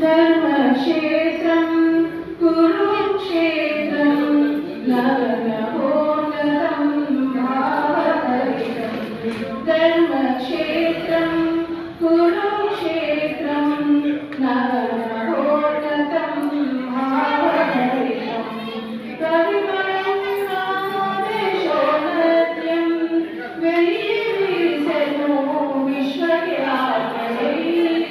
धर्मक्षेत्रं कुरुक्षेत्रं नगरभोनतं भावतरितं धर्मक्षेत्रं Krishna Kirtana